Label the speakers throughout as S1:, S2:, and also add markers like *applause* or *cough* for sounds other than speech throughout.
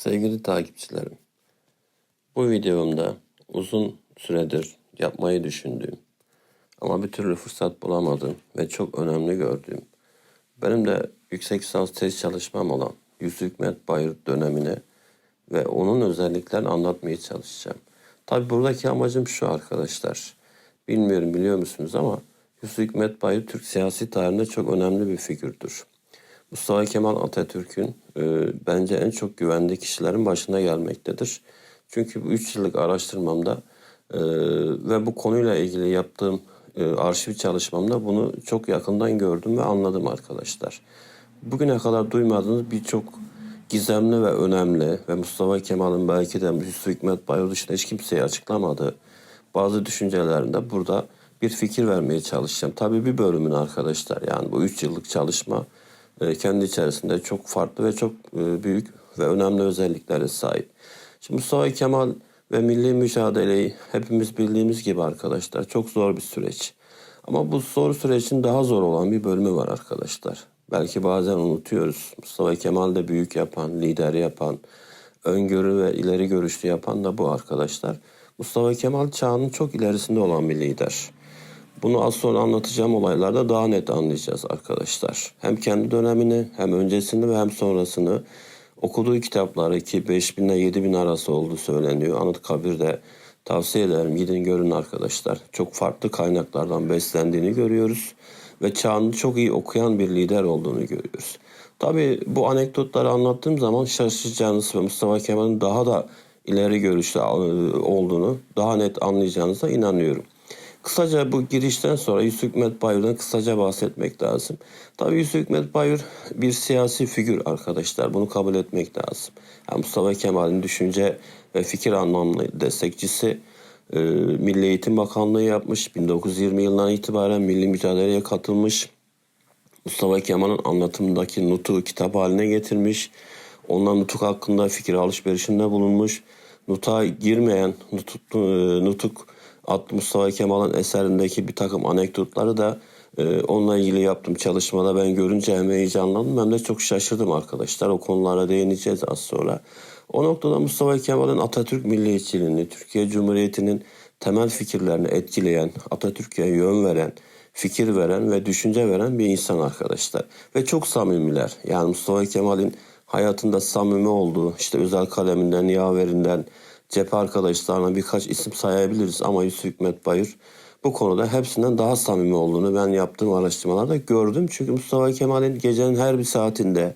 S1: Sevgili takipçilerim, bu videomda uzun süredir yapmayı düşündüğüm ama bir türlü fırsat bulamadığım ve çok önemli gördüğüm benim de yüksek lisans tez çalışmam olan Yusuf Hikmet Bayır dönemine ve onun özelliklerini anlatmaya çalışacağım. Tabi buradaki amacım şu arkadaşlar. Bilmiyorum biliyor musunuz ama Yusuf Hikmet Bayır Türk siyasi tarihinde çok önemli bir figürdür. Mustafa Kemal Atatürk'ün e, bence en çok güvendiği kişilerin başına gelmektedir. Çünkü bu 3 yıllık araştırmamda e, ve bu konuyla ilgili yaptığım e, arşiv çalışmamda bunu çok yakından gördüm ve anladım arkadaşlar. Bugüne kadar duymadığınız birçok gizemli ve önemli ve Mustafa Kemal'in belki de Yusuf Hikmet dışında hiç kimseye açıklamadığı bazı düşüncelerinde burada bir fikir vermeye çalışacağım. Tabii bir bölümün arkadaşlar yani bu 3 yıllık çalışma kendi içerisinde çok farklı ve çok e, büyük ve önemli özelliklere sahip. Şimdi Mustafa Kemal ve milli mücadeleyi hepimiz bildiğimiz gibi arkadaşlar çok zor bir süreç. Ama bu zor sürecin daha zor olan bir bölümü var arkadaşlar. Belki bazen unutuyoruz. Mustafa Kemal de büyük yapan, lider yapan, öngörü ve ileri görüşlü yapan da bu arkadaşlar. Mustafa Kemal çağının çok ilerisinde olan bir lider. Bunu az sonra anlatacağım olaylarda daha net anlayacağız arkadaşlar. Hem kendi dönemini hem öncesini ve hem sonrasını okuduğu kitapları ki 5000 ile 7000 arası olduğu söyleniyor. Anıtkabir'de tavsiye ederim gidin görün arkadaşlar. Çok farklı kaynaklardan beslendiğini görüyoruz ve çağını çok iyi okuyan bir lider olduğunu görüyoruz. Tabi bu anekdotları anlattığım zaman şaşıracağınız ve Mustafa Kemal'in daha da ileri görüşlü olduğunu daha net anlayacağınıza inanıyorum. Kısaca bu girişten sonra Yusuf Hikmet Bayır'dan kısaca bahsetmek lazım. Tabii Yusuf Hikmet Bayır bir siyasi figür arkadaşlar. Bunu kabul etmek lazım. Yani Mustafa Kemal'in düşünce ve fikir anlamlı destekçisi e, Milli Eğitim Bakanlığı yapmış. 1920 yılından itibaren milli mücadeleye katılmış. Mustafa Kemal'in anlatımındaki nutu kitap haline getirmiş. Ondan nutuk hakkında fikir alışverişinde bulunmuş. Nuta girmeyen nutuk, e, nutuk adlı Mustafa Kemal'in eserindeki bir takım anekdotları da e, onunla ilgili yaptığım çalışmada ben görünce hem heyecanlandım hem de çok şaşırdım arkadaşlar. O konulara değineceğiz az sonra. O noktada Mustafa Kemal'in Atatürk milliyetçiliğini, Türkiye Cumhuriyeti'nin temel fikirlerini etkileyen, Atatürk'e yön veren, fikir veren ve düşünce veren bir insan arkadaşlar. Ve çok samimiler. Yani Mustafa Kemal'in hayatında samimi olduğu, işte özel kaleminden, yaverinden, cephe arkadaşlarına birkaç isim sayabiliriz ama Yusuf Hikmet Bayır bu konuda hepsinden daha samimi olduğunu ben yaptığım araştırmalarda gördüm. Çünkü Mustafa Kemal'in gecenin her bir saatinde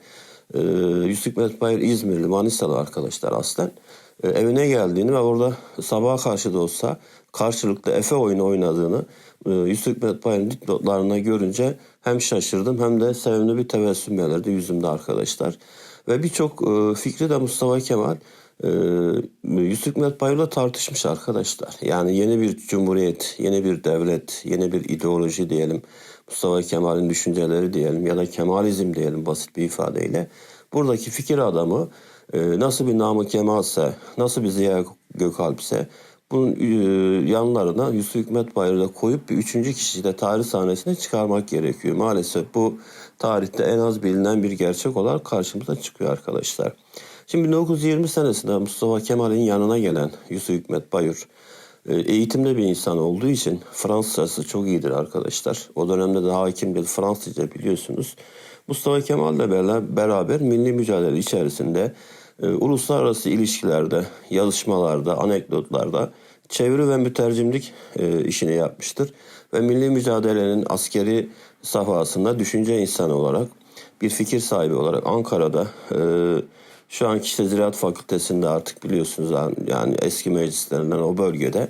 S1: e, Yusuf Hikmet Bayır İzmirli, Manisalı arkadaşlar aslen e, evine geldiğini ve orada sabaha karşı da olsa karşılıklı Efe oyunu oynadığını e, Yusuf Hikmet Bayır'ın dipnotlarına görünce hem şaşırdım hem de sevimli bir tebessüm belirdi yüzümde arkadaşlar. Ve birçok e, fikri de Mustafa Kemal ee, Yusuf Hikmet Bayır'la tartışmış arkadaşlar. Yani yeni bir cumhuriyet, yeni bir devlet, yeni bir ideoloji diyelim. Mustafa Kemal'in düşünceleri diyelim ya da Kemalizm diyelim basit bir ifadeyle. Buradaki fikir adamı e, nasıl bir Namık Kemal'se, nasıl bir Ziya Gökalp'se bunun e, yanlarına Yusuf Hikmet Bayır'ı koyup bir üçüncü kişiyi de tarih sahnesine çıkarmak gerekiyor. Maalesef bu tarihte en az bilinen bir gerçek olarak karşımıza çıkıyor arkadaşlar. Şimdi 1920 senesinde Mustafa Kemal'in yanına gelen Yusuf Hikmet Bayur e, eğitimli bir insan olduğu için Fransızcası çok iyidir arkadaşlar. O dönemde de hakimdir Fransızca biliyorsunuz. Mustafa Kemal ile beraber milli mücadele içerisinde e, uluslararası ilişkilerde, yazışmalarda, anekdotlarda çeviri ve mütercimlik e, işini yapmıştır. Ve milli mücadelenin askeri safhasında düşünce insanı olarak, bir fikir sahibi olarak Ankara'da şu anki işte Ziraat Fakültesi'nde artık biliyorsunuz yani eski meclislerinden o bölgede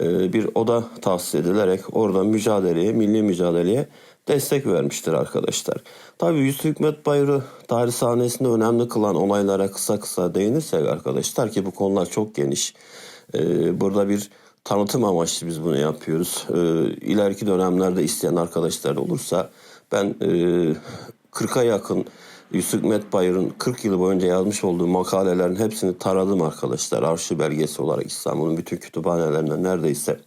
S1: e, bir oda tahsis edilerek orada mücadeleye, milli mücadeleye destek vermiştir arkadaşlar. Tabii Yusuf Hikmet Bayır'ı tarih sahnesinde önemli kılan olaylara kısa kısa değinirsek arkadaşlar ki bu konular çok geniş. E, burada bir tanıtım amaçlı biz bunu yapıyoruz. E, ileriki dönemlerde isteyen arkadaşlar olursa ben 40'a yakın Yusuf Hikmet Bayır'ın 40 yıl boyunca yazmış olduğu makalelerin hepsini taradım arkadaşlar. Arşiv belgesi olarak İstanbul'un bütün kütüphanelerinden neredeyse.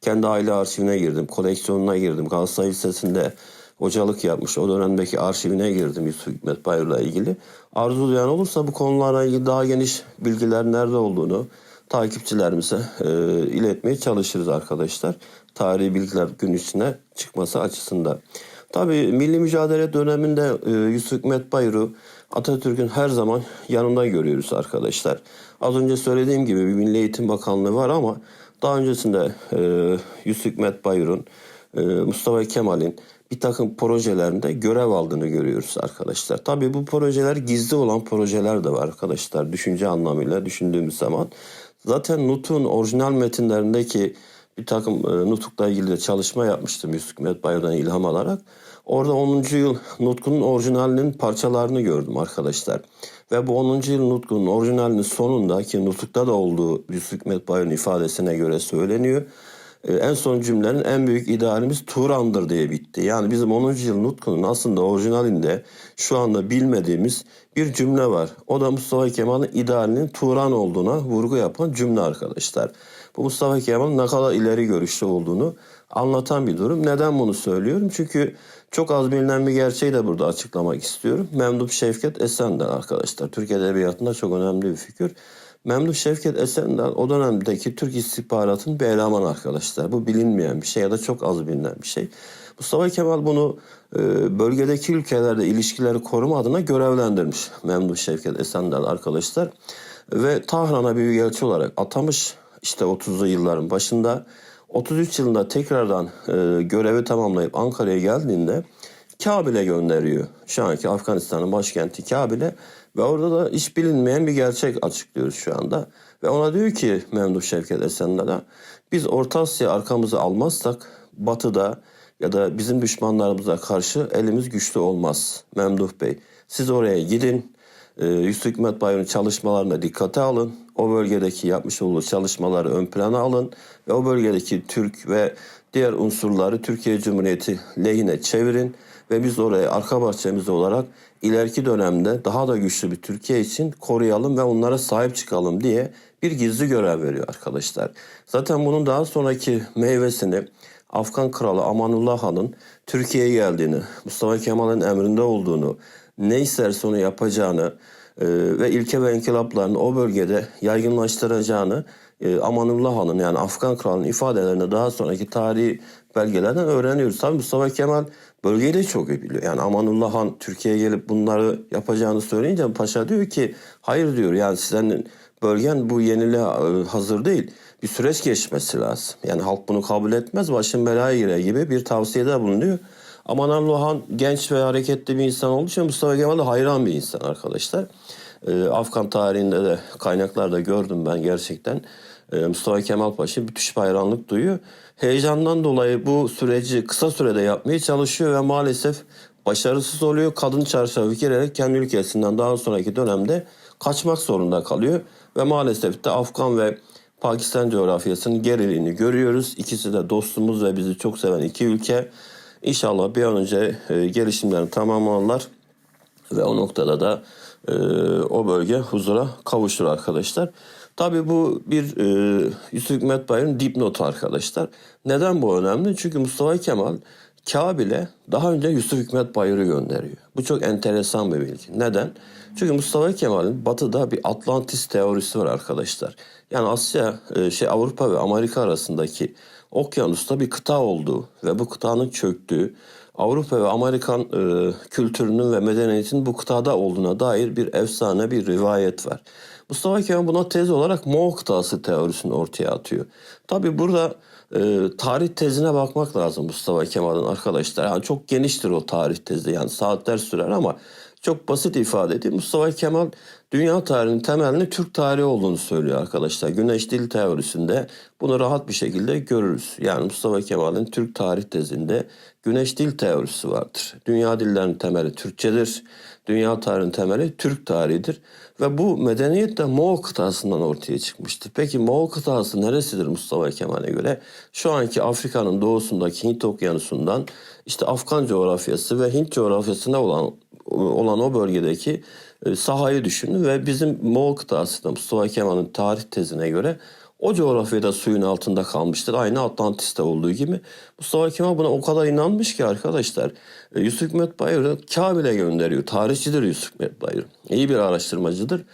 S1: Kendi aile arşivine girdim, koleksiyonuna girdim. Galatasaray Lisesi'nde hocalık yapmış. O dönemdeki arşivine girdim Yusuf Hikmet Bayır'la ilgili. Arzu duyan olursa bu konularla ilgili daha geniş bilgiler nerede olduğunu takipçilerimize e, iletmeye çalışırız arkadaşlar. Tarihi bilgiler gün içine çıkması açısından. Tabii milli mücadele döneminde e, Yusuf Hikmet Bayır'ı Atatürk'ün her zaman yanında görüyoruz arkadaşlar. Az önce söylediğim gibi bir Milli Eğitim Bakanlığı var ama daha öncesinde e, Yusuf Hikmet Bayır'ın, e, Mustafa Kemal'in bir takım projelerinde görev aldığını görüyoruz arkadaşlar. Tabii bu projeler gizli olan projeler de var arkadaşlar. Düşünce anlamıyla düşündüğümüz zaman. Zaten NUT'un orijinal metinlerindeki bir takım e, nutukla ilgili de çalışma yapmıştım Yusuf Hikmet Bayır'dan ilham alarak. Orada 10. yıl nutkunun orijinalinin parçalarını gördüm arkadaşlar. Ve bu 10. yıl nutkunun orijinalinin sonunda ki nutukta da olduğu Yusuf Hikmet Bayır'ın ifadesine göre söyleniyor. Ee, en son cümlenin en büyük idealimiz Turan'dır diye bitti. Yani bizim 10. yıl nutkunun aslında orijinalinde şu anda bilmediğimiz bir cümle var. O da Mustafa Kemal'in idealinin Turan olduğuna vurgu yapan cümle arkadaşlar. Bu Mustafa Kemal'in ne kadar ileri görüşlü olduğunu anlatan bir durum. Neden bunu söylüyorum? Çünkü çok az bilinen bir gerçeği de burada açıklamak istiyorum. Memduh Şevket Esen'den arkadaşlar. Türk Edebiyatı'nda çok önemli bir figür. Memduh Şevket Esen'den o dönemdeki Türk istihbaratının bir eleman arkadaşlar. Bu bilinmeyen bir şey ya da çok az bilinen bir şey. Mustafa Kemal bunu e, bölgedeki ülkelerde ilişkileri koruma adına görevlendirmiş. Memduh Şevket Esen'den arkadaşlar. Ve Tahran'a büyükelçi olarak atamış işte 30'lu yılların başında. 33 yılında tekrardan e, görevi tamamlayıp Ankara'ya geldiğinde Kabil'e gönderiyor. Şu anki Afganistan'ın başkenti Kabil'e ve orada da hiç bilinmeyen bir gerçek açıklıyoruz şu anda. Ve ona diyor ki Memduh Şevket Esenler'e biz Orta Asya arkamızı almazsak batıda ya da bizim düşmanlarımıza karşı elimiz güçlü olmaz Memduh Bey. Siz oraya gidin. Ee, Yusuf Hikmet Bayır'ın çalışmalarına dikkate alın. O bölgedeki yapmış olduğu çalışmaları ön plana alın. Ve o bölgedeki Türk ve diğer unsurları Türkiye Cumhuriyeti lehine çevirin. Ve biz orayı arka bahçemiz olarak ileriki dönemde daha da güçlü bir Türkiye için koruyalım ve onlara sahip çıkalım diye bir gizli görev veriyor arkadaşlar. Zaten bunun daha sonraki meyvesini Afgan kralı Amanullah Han'ın Türkiye'ye geldiğini, Mustafa Kemal'in emrinde olduğunu, ne isterse onu yapacağını e, ve ilke ve inkılaplarını o bölgede yaygınlaştıracağını e, Amanullah Han'ın yani Afgan kralının ifadelerinde daha sonraki tarihi belgelerden öğreniyoruz. Tabii Mustafa Kemal bölgeyi de çok iyi biliyor. Yani Amanullah Han Türkiye'ye gelip bunları yapacağını söyleyince Paşa diyor ki hayır diyor yani senin bölgen bu yeniliğe e, hazır değil. Bir süreç geçmesi lazım. Yani halk bunu kabul etmez başın belaya girer gibi bir tavsiyede bulunuyor. Amanullah Han genç ve hareketli bir insan olduğu için Mustafa Kemal de hayran bir insan arkadaşlar. Ee, Afgan tarihinde de kaynaklarda gördüm ben gerçekten. Ee, Mustafa Kemal Paşa müthiş hayranlık duyuyor. Heyecandan dolayı bu süreci kısa sürede yapmaya çalışıyor ve maalesef başarısız oluyor. Kadın çarşafı girerek kendi ülkesinden daha sonraki dönemde kaçmak zorunda kalıyor. Ve maalesef de Afgan ve Pakistan coğrafyasının geriliğini görüyoruz. İkisi de dostumuz ve bizi çok seven iki ülke. İnşallah bir an önce e, gelişimlerini tamamlarlar ve o noktada da e, o bölge huzura kavuşur arkadaşlar. Tabii bu bir e, Yusuf Hikmet Bayır'ın dipnotu arkadaşlar. Neden bu önemli? Çünkü Mustafa Kemal Kabil'e daha önce Yusuf Hikmet Bayır'ı gönderiyor. Bu çok enteresan bir bilgi. Neden? Çünkü Mustafa Kemal'in batıda bir Atlantis teorisi var arkadaşlar. Yani Asya, e, şey Avrupa ve Amerika arasındaki okyanusta bir kıta olduğu ve bu kıtanın çöktüğü, Avrupa ve Amerikan e, kültürünün ve medeniyetinin bu kıtada olduğuna dair bir efsane bir rivayet var. Mustafa Kemal buna tez olarak Moğol kıtası teorisini ortaya atıyor. Tabi burada e, tarih tezine bakmak lazım Mustafa Kemal'in arkadaşlar. Yani çok geniştir o tarih tezi yani saatler sürer ama çok basit ifade edeyim. Mustafa Kemal dünya tarihinin temelini Türk tarihi olduğunu söylüyor arkadaşlar. Güneş dil teorisinde bunu rahat bir şekilde görürüz. Yani Mustafa Kemal'in Türk tarih tezinde güneş dil teorisi vardır. Dünya dillerinin temeli Türkçedir. Dünya tarihinin temeli Türk tarihidir. Ve bu medeniyet de Moğol kıtasından ortaya çıkmıştır. Peki Moğol kıtası neresidir Mustafa Kemal'e göre? Şu anki Afrika'nın doğusundaki Hint okyanusundan işte Afgan coğrafyası ve Hint coğrafyasına olan olan o bölgedeki sahayı düşünün ve bizim Moğol kıtası da Mustafa Kemal'in tarih tezine göre o coğrafyada suyun altında kalmıştır. Aynı Atlantis'te olduğu gibi. Mustafa Kemal buna o kadar inanmış ki arkadaşlar e, Yusuf Hikmet Bayır'ı Kabil'e gönderiyor. Tarihçidir Yusuf Hikmet Bayır. İyi bir araştırmacıdır.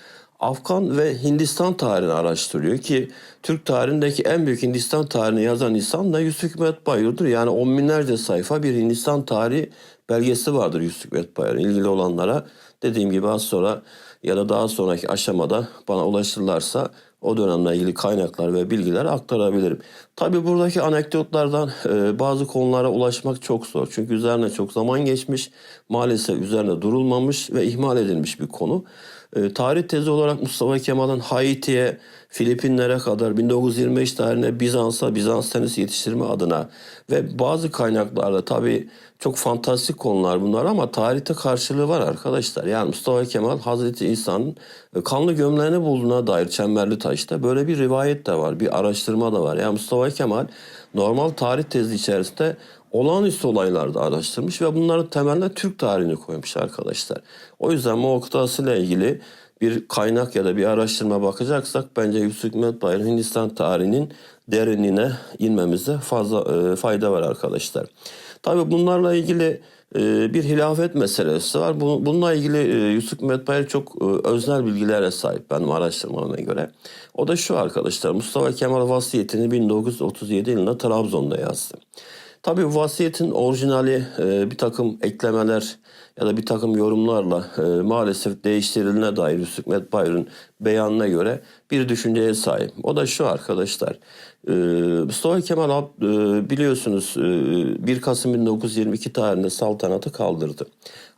S1: Afgan ve Hindistan tarihini araştırıyor ki Türk tarihindeki en büyük Hindistan tarihini yazan insan da Yusuf Hikmet Bayır'dır. Yani on binlerce sayfa bir Hindistan tarihi belgesi vardır Yusuf Hikmet Bayır'ın ilgili olanlara. Dediğim gibi az sonra ya da daha sonraki aşamada bana ulaşırlarsa o dönemle ilgili kaynaklar ve bilgiler aktarabilirim. Tabi buradaki anekdotlardan e, bazı konulara ulaşmak çok zor. Çünkü üzerine çok zaman geçmiş, maalesef üzerine durulmamış ve ihmal edilmiş bir konu. E, tarih tezi olarak Mustafa Kemal'in Haiti'ye, Filipinlere kadar 1925 tarihine Bizans'a, Bizans tenisi yetiştirme adına ve bazı kaynaklarda tabi çok fantastik konular bunlar ama tarihte karşılığı var arkadaşlar. Yani Mustafa Kemal Hazreti İsa'nın e, kanlı gömleğini bulduğuna dair Çemberli Taş'ta böyle bir rivayet de var, bir araştırma da var. Yani Mustafa Kemal normal tarih tezi içerisinde olağanüstü olaylarda araştırmış ve bunların temeline Türk tarihini koymuş arkadaşlar. O yüzden Moğol kıtası ile ilgili bir kaynak ya da bir araştırma bakacaksak bence Yusuf Hikmet Hindistan tarihinin derinliğine inmemize fazla e, fayda var arkadaşlar. Tabi bunlarla ilgili e, bir hilafet meselesi var. Bu, bununla ilgili e, Yusuf Hikmet çok e, öznel bilgilere sahip benim araştırmalarıma göre. O da şu arkadaşlar Mustafa Kemal vasiyetini 1937 yılında Trabzon'da yazdı. Tabii bu vasiyetin orijinali e, bir takım eklemeler ya da bir takım yorumlarla e, maalesef değiştirilene dair Yusuf Hikmet Bayır'ın beyanına göre bir düşünceye sahip. O da şu arkadaşlar. E, Mustafa Kemal e, biliyorsunuz e, 1 Kasım 1922 tarihinde saltanatı kaldırdı.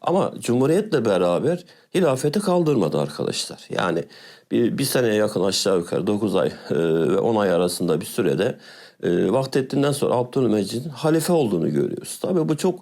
S1: Ama Cumhuriyet'le beraber hilafeti kaldırmadı arkadaşlar. Yani bir, bir seneye yakın aşağı yukarı 9 ay e, ve 10 ay arasında bir sürede e, Vahdettin'den sonra Abdülmecit'in halife olduğunu görüyoruz. Tabii bu çok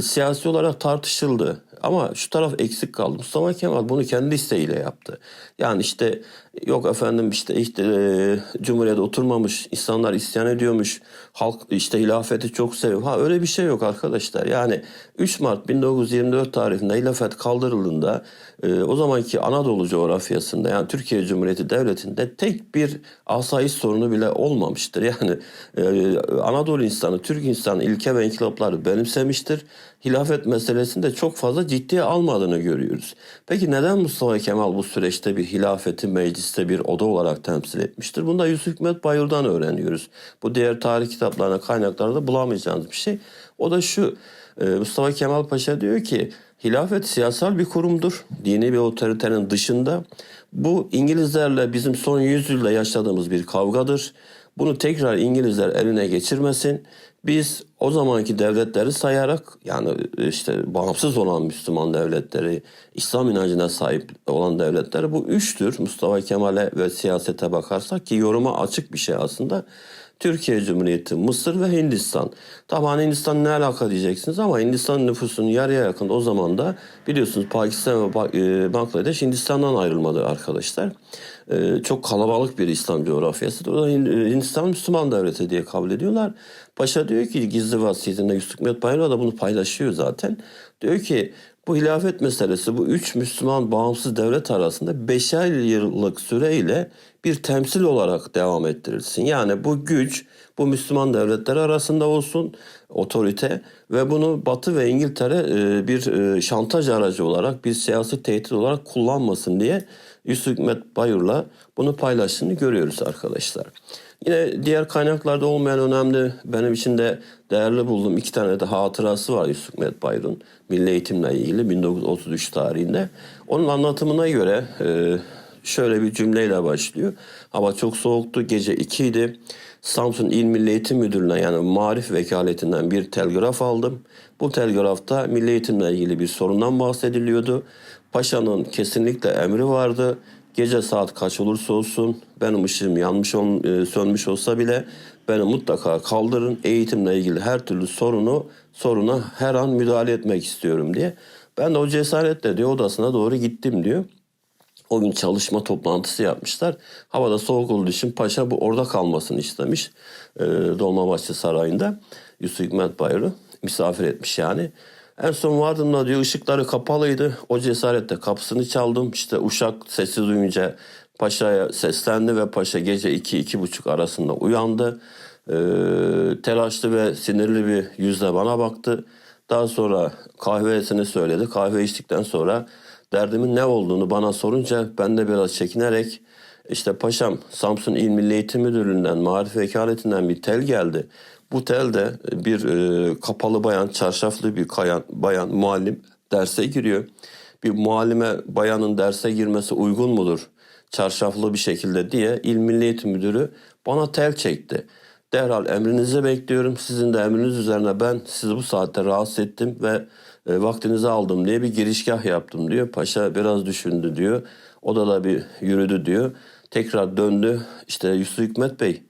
S1: siyasi olarak tartışıldı. Ama şu taraf eksik kaldı. Mustafa Kemal bunu kendi isteğiyle yaptı. Yani işte yok efendim işte, işte e, Cumhuriyet'e oturmamış, insanlar isyan ediyormuş, halk işte hilafeti çok seviyor. Ha öyle bir şey yok arkadaşlar. Yani 3 Mart 1924 tarihinde hilafet kaldırıldığında e, o zamanki Anadolu coğrafyasında yani Türkiye Cumhuriyeti Devleti'nde tek bir asayiş sorunu bile olmamıştır. Yani e, Anadolu insanı, Türk insanı ilke ve inkılapları benimsemiştir. Hilafet meselesini de çok fazla ciddiye almadığını görüyoruz. Peki neden Mustafa Kemal bu süreçte bir hilafeti mecliste bir oda olarak temsil etmiştir? Bunu da Yusuf Hikmet Bayur'dan öğreniyoruz. Bu diğer tarih kitaplarına, kaynaklarda bulamayacağınız bir şey. O da şu, e, Mustafa Kemal Paşa diyor ki hilafet siyasal bir kurumdur. Dini bir otoritenin dışında. Bu İngilizlerle bizim son yüzyılda yaşadığımız bir kavgadır. Bunu tekrar İngilizler eline geçirmesin. Biz o zamanki devletleri sayarak yani işte bağımsız olan Müslüman devletleri, İslam inancına sahip olan devletleri bu üçtür. Mustafa Kemal'e ve siyasete bakarsak ki yoruma açık bir şey aslında. Türkiye Cumhuriyeti, Mısır ve Hindistan. Tamam Hindistan ne alaka diyeceksiniz ama Hindistan nüfusunun yarıya yakın o zaman da biliyorsunuz Pakistan ve e, Bangladeş Hindistan'dan ayrılmadı arkadaşlar. E, çok kalabalık bir İslam coğrafyası. Da Hindistan Müslüman devleti diye kabul ediyorlar. Paşa diyor ki gizli vasiyetinde Yusuf Hikmet Bayram da bunu paylaşıyor zaten. Diyor ki bu hilafet meselesi bu üç Müslüman bağımsız devlet arasında beşer yıllık süreyle bir temsil olarak devam ettirilsin. Yani bu güç bu Müslüman devletler arasında olsun otorite ve bunu Batı ve İngiltere e, bir e, şantaj aracı olarak bir siyasi tehdit olarak kullanmasın diye Yusuf Hikmet Bayur'la bunu paylaştığını görüyoruz arkadaşlar. Yine diğer kaynaklarda olmayan önemli benim için de değerli bulduğum iki tane de hatırası var Yusuf Hikmet Bayır'ın milli eğitimle ilgili 1933 tarihinde. Onun anlatımına göre e, şöyle bir cümleyle başlıyor. Hava çok soğuktu, gece 2 idi. Samsun İl Milli Eğitim Müdürlüğü'ne yani marif vekaletinden bir telgraf aldım. Bu telgrafta milli eğitimle ilgili bir sorundan bahsediliyordu. Paşa'nın kesinlikle emri vardı. Gece saat kaç olursa olsun benim ışığım yanmış ol, e, sönmüş olsa bile beni mutlaka kaldırın. Eğitimle ilgili her türlü sorunu soruna her an müdahale etmek istiyorum diye. Ben de o cesaretle diyor odasına doğru gittim diyor. O gün çalışma toplantısı yapmışlar. Havada soğuk olduğu için paşa bu orada kalmasını istemiş. E, Dolmabahçe Sarayı'nda Yusuf Hikmet Bayır'ı misafir etmiş yani. En son vardığımda diyor ışıkları kapalıydı. O cesaretle kapısını çaldım. İşte uşak sesi duyunca Paşa'ya seslendi ve Paşa gece 2-2.30 arasında uyandı. Ee, telaşlı ve sinirli bir yüzle bana baktı. Daha sonra kahvesini söyledi. Kahve içtikten sonra derdimin ne olduğunu bana sorunca ben de biraz çekinerek işte paşam Samsun İl Milli Eğitim Müdürlüğü'nden, Marif Vekaletinden bir tel geldi. Bu telde bir e, kapalı bayan, çarşaflı bir kayan, bayan muallim derse giriyor. Bir muallime bayanın derse girmesi uygun mudur? Çarşaflı bir şekilde diye İl Milli Müdürü bana tel çekti. Derhal emrinizi bekliyorum. Sizin de emriniz üzerine ben sizi bu saatte rahatsız ettim ve e, vaktinizi aldım diye bir girişgah yaptım diyor. Paşa biraz düşündü diyor. Odada bir yürüdü diyor. Tekrar döndü. İşte Yusuf Hikmet Bey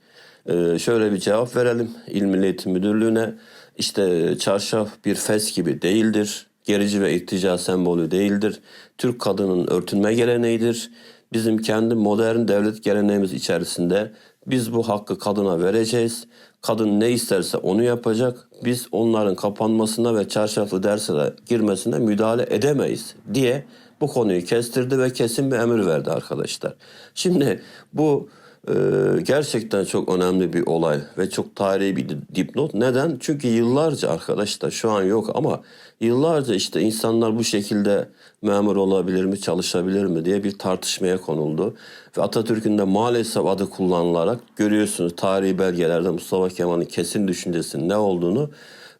S1: e, şöyle bir cevap verelim İl Milli Eğitim Müdürlüğü'ne. İşte çarşaf bir fes gibi değildir. Gerici ve irtica sembolü değildir. Türk kadının örtünme geleneğidir. Bizim kendi modern devlet geleneğimiz içerisinde biz bu hakkı kadına vereceğiz. Kadın ne isterse onu yapacak. Biz onların kapanmasına ve çarşaflı derslere girmesine müdahale edemeyiz diye bu konuyu kestirdi ve kesin bir emir verdi arkadaşlar. Şimdi bu e, gerçekten çok önemli bir olay ve çok tarihi bir dipnot. Neden? Çünkü yıllarca arkadaşlar şu an yok ama yıllarca işte insanlar bu şekilde memur olabilir mi, çalışabilir mi diye bir tartışmaya konuldu. Ve Atatürk'ün de maalesef adı kullanılarak görüyorsunuz tarihi belgelerde Mustafa Kemal'in kesin düşüncesinin ne olduğunu,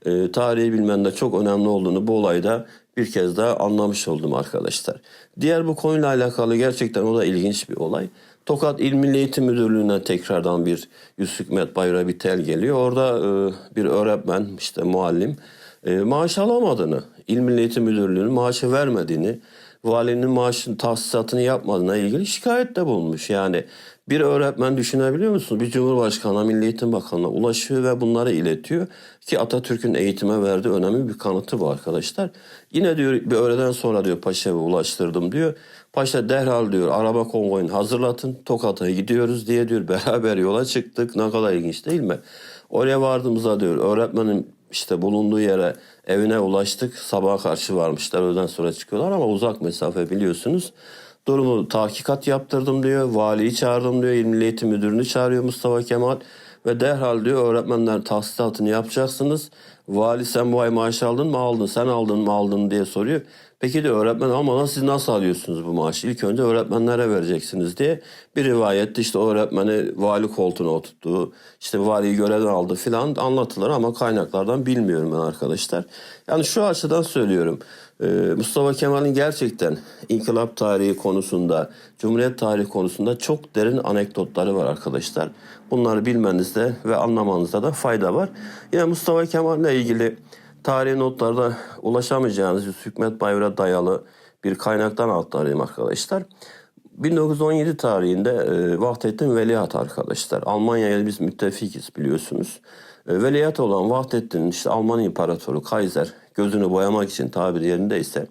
S1: e, tarihi bilmenin de çok önemli olduğunu bu olayda bir kez daha anlamış oldum arkadaşlar. Diğer bu konuyla alakalı gerçekten o da ilginç bir olay. Tokat İl Milli Eğitim Müdürlüğü'nden tekrardan bir Yusuf Hikmet Bayra bir tel geliyor. Orada e, bir öğretmen işte muallim e, maaş alamadığını, İl Milli Eğitim Müdürlüğü'nün maaşı vermediğini, valinin maaşın tahsisatını yapmadığına ilgili şikayette bulunmuş. Yani bir öğretmen düşünebiliyor musunuz? Bir cumhurbaşkanına, Milli Eğitim Bakanı'na ulaşıyor ve bunları iletiyor. Ki Atatürk'ün eğitime verdiği önemli bir kanıtı bu arkadaşlar. Yine diyor bir öğleden sonra diyor Paşa'ya ulaştırdım diyor. Paşa derhal diyor araba konvoyunu hazırlatın Tokat'a gidiyoruz diye diyor *laughs* beraber yola çıktık. Ne kadar ilginç değil mi? Oraya vardığımızda diyor öğretmenin işte bulunduğu yere evine ulaştık. Sabaha karşı varmışlar öğleden sonra çıkıyorlar ama uzak mesafe biliyorsunuz. Durumu tahkikat yaptırdım diyor. Valiyi çağırdım diyor. İl Eğitim Müdürünü çağırıyor Mustafa Kemal. Ve derhal diyor öğretmenler tahsisatını yapacaksınız. Vali sen bu ay maaş aldın mı aldın sen aldın mı aldın diye soruyor. Peki diyor öğretmen ama siz nasıl alıyorsunuz bu maaşı? İlk önce öğretmenlere vereceksiniz diye bir rivayette işte öğretmeni vali koltuğuna oturttuğu, işte valiyi görevden aldı filan anlatılır ama kaynaklardan bilmiyorum ben arkadaşlar. Yani şu açıdan söylüyorum. Ee, Mustafa Kemal'in gerçekten inkılap tarihi konusunda, Cumhuriyet tarihi konusunda çok derin anekdotları var arkadaşlar. Bunları bilmenizde ve anlamanızda da fayda var. Yine Mustafa Kemal'le ilgili tarihi notlarda ulaşamayacağınız Yusuf Hikmet Bayır'a dayalı bir kaynaktan aktarayım arkadaşlar. 1917 tarihinde e, Vahdettin Veliaht arkadaşlar. Almanya'ya biz müttefikiz biliyorsunuz. E, veliaht olan Vahdettin işte Alman İmparatoru Kaiser gözünü boyamak için tabiri yerindeyse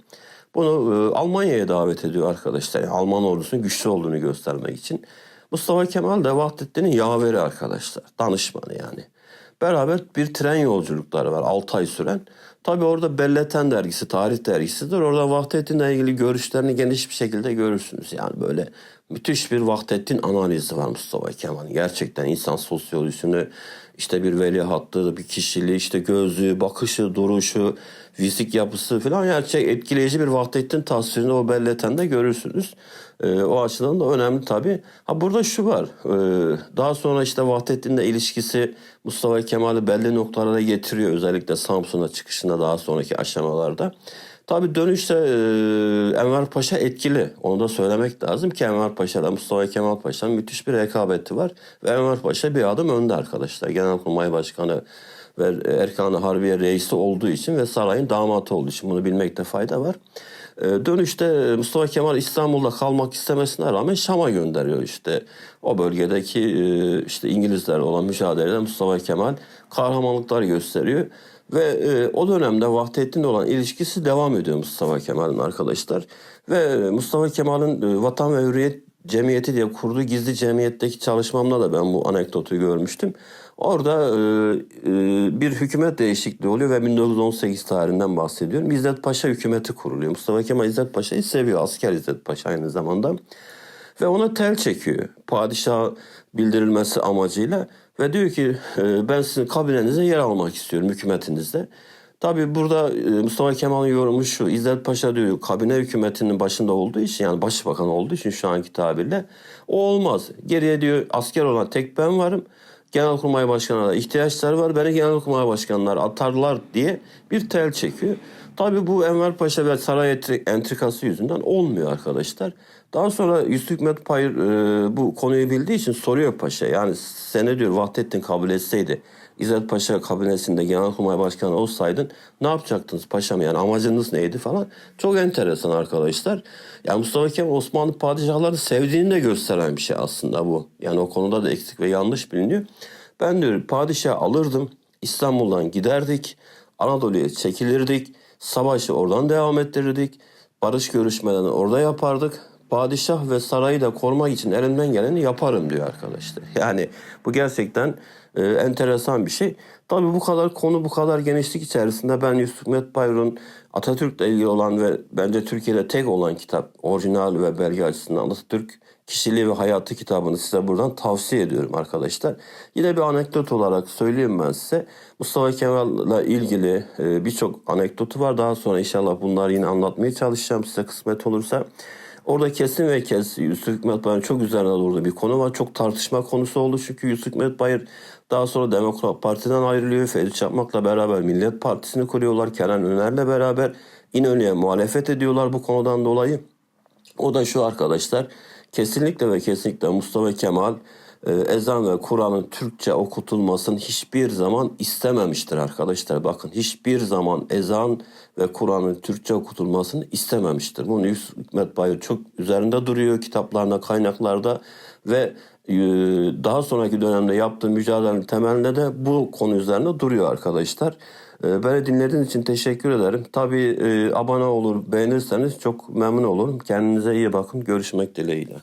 S1: bunu e, Almanya'ya davet ediyor arkadaşlar. Yani Alman ordusunun güçlü olduğunu göstermek için. Mustafa Kemal de Vahdettin'in yaveri arkadaşlar. Danışmanı yani. Beraber bir tren yolculukları var 6 ay süren. Tabi orada Belleten dergisi, tarih dergisidir. Orada Vahdettin'le ilgili görüşlerini geniş bir şekilde görürsünüz. Yani böyle müthiş bir Vahdettin analizi var Mustafa Kemal'in. Gerçekten insan sosyolojisini işte bir veli hattı, bir kişiliği, işte gözlüğü, bakışı, duruşu, fizik yapısı falan gerçek etkileyici bir Vahdettin tasvirini o Belleten'de görürsünüz. Ee, o açıdan da önemli tabii. Ha burada şu var. Ee, daha sonra işte Vahdettin'le ilişkisi Mustafa Kemal'i belli noktalara getiriyor. Özellikle Samsun'a çıkışında daha sonraki aşamalarda. Tabii dönüşte e, Enver Paşa etkili. Onu da söylemek lazım ki Enver Paşa ile Mustafa Kemal Paşa'nın müthiş bir rekabeti var. Ve Enver Paşa bir adım önde arkadaşlar. Genelkurmay Başkanı ve Erkan Harbiye reisi olduğu için ve sarayın damatı olduğu için bunu bilmekte fayda var. Dönüşte Mustafa Kemal İstanbul'da kalmak istemesine rağmen Şam'a gönderiyor işte. O bölgedeki işte İngilizler olan mücadelede Mustafa Kemal kahramanlıklar gösteriyor. Ve e, o dönemde Vahdettin'le olan ilişkisi devam ediyor Mustafa Kemal'in arkadaşlar. Ve Mustafa Kemal'in e, Vatan ve Hürriyet Cemiyeti diye kurduğu gizli cemiyetteki çalışmamda da ben bu anekdotu görmüştüm. Orada e, e, bir hükümet değişikliği oluyor ve 1918 tarihinden bahsediyorum. İzzet Paşa hükümeti kuruluyor. Mustafa Kemal İzzet Paşa'yı seviyor. Asker İzzet Paşa aynı zamanda. ve ona tel çekiyor. Padişah bildirilmesi amacıyla ve diyor ki e, ben sizin kabinenize yer almak istiyorum hükümetinizde. Tabii burada e, Mustafa Kemal'in yorumu şu. İzzet Paşa diyor kabine hükümetinin başında olduğu için yani başbakan olduğu için şu anki tabirle o olmaz. Geriye diyor asker olan tek ben varım. Genelkurmay Başkanı'na ihtiyaçları var. Beni Genelkurmay Başkanlar atarlar diye bir tel çekiyor. Tabii bu Enver Paşa ve saray entri- entrikası yüzünden olmuyor arkadaşlar. Daha sonra Yusuf Hikmet Payır e, bu konuyu bildiği için soruyor Paşa. Yani sene diyor Vahdettin kabul etseydi İzzet Paşa kabinesinde Genelkurmay Başkanı olsaydın ne yapacaktınız paşam yani amacınız neydi falan. Çok enteresan arkadaşlar. Yani Mustafa Kemal Osmanlı padişahları sevdiğini de gösteren bir şey aslında bu. Yani o konuda da eksik ve yanlış biliniyor. Ben diyor padişah alırdım İstanbul'dan giderdik Anadolu'ya çekilirdik savaşı oradan devam ettirirdik barış görüşmelerini orada yapardık padişah ve sarayı da korumak için elimden geleni yaparım diyor arkadaşlar. *laughs* Yani bu gerçekten e, enteresan bir şey. Tabii bu kadar konu bu kadar genişlik içerisinde ben Yusuf Hikmet Bayrun Atatürk'le ilgili olan ve bence Türkiye'de tek olan kitap orijinal ve belge açısından Atatürk kişiliği ve hayatı kitabını size buradan tavsiye ediyorum arkadaşlar. Yine bir anekdot olarak söyleyeyim ben size. Mustafa Kemal'la ilgili e, birçok anekdotu var. Daha sonra inşallah bunları yine anlatmaya çalışacağım size kısmet olursa. Orada kesin ve kes Yusuf Hikmet Bayır'ın çok üzerine durduğu bir konu var. Çok tartışma konusu oldu çünkü Yusuf Hikmet Bayır daha sonra Demokrat Parti'den ayrılıyor. Ferit Çakmak'la beraber Millet Partisi'ni kuruyorlar. Kenan Öner'le beraber İnönü'ye muhalefet ediyorlar bu konudan dolayı. O da şu arkadaşlar kesinlikle ve kesinlikle Mustafa Kemal e, ezan ve Kur'an'ın Türkçe okutulmasını hiçbir zaman istememiştir arkadaşlar. Bakın hiçbir zaman ezan ve Kur'an'ın Türkçe okutulmasını istememiştir. Bunu Yusuf Hikmet Bayır çok üzerinde duruyor kitaplarında, kaynaklarda ve e, daha sonraki dönemde yaptığı mücadelenin temelinde de bu konu üzerinde duruyor arkadaşlar. E, Beni dinlediğiniz için teşekkür ederim. Tabii e, abone olur, beğenirseniz çok memnun olurum. Kendinize iyi bakın. Görüşmek dileğiyle.